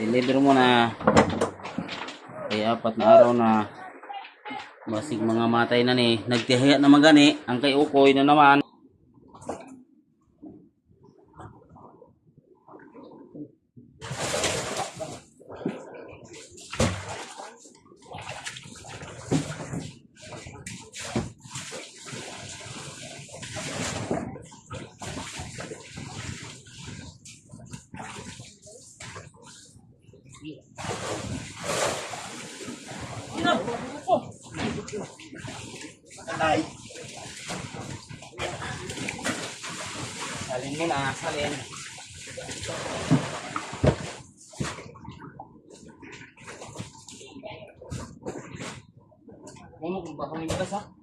Deliver mo na. Ay apat na araw na basig mga matay na ni. Nagtihiya na magani. Ang kay Ukoy na naman. Salin mo na, salin. Mo kung bakang itas ha?